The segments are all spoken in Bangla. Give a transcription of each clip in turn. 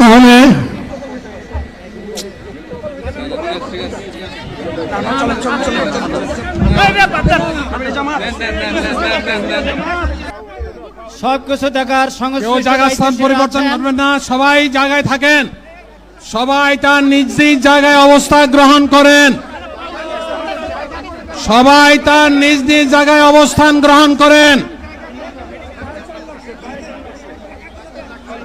তাহলে সবকিছু দেখার সংশ্লিষ্ট জায়গা স্থান পরিবর্তন করবেন না সবাই জায়গায় থাকেন। সবাই তার নিজ নিজ জায়গায় অবস্থান গ্রহণ করেন। সবাই তার নিজ নিজ জায়গায় অবস্থান গ্রহণ করেন।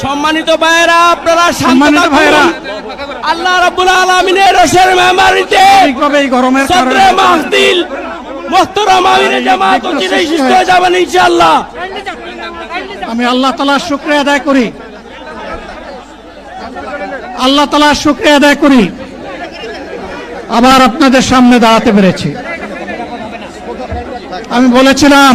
সম্মানিত ভাইয়েরা আপনারা সম্মানিত। ভাইয়েরা। আল্লাহ রাব্বুল আলামিনের রসের মেমারিতে স্বাভাবিকভাবে এই গরমের কারণে মাহদিল মোহতরম আমিরে জামাত একটু চিরে সৃষ্টি সৃষ্টি হয়েছে। হয়ে যাবেন ইনশাআল্লাহ আমি আল্লাহ তালার শুক্রিয়া আদায় করি আল্লাহ তালার শুক্রিয়া আদায় করি আবার আপনাদের সামনে দাঁড়াতে পেরেছি আমি বলেছিলাম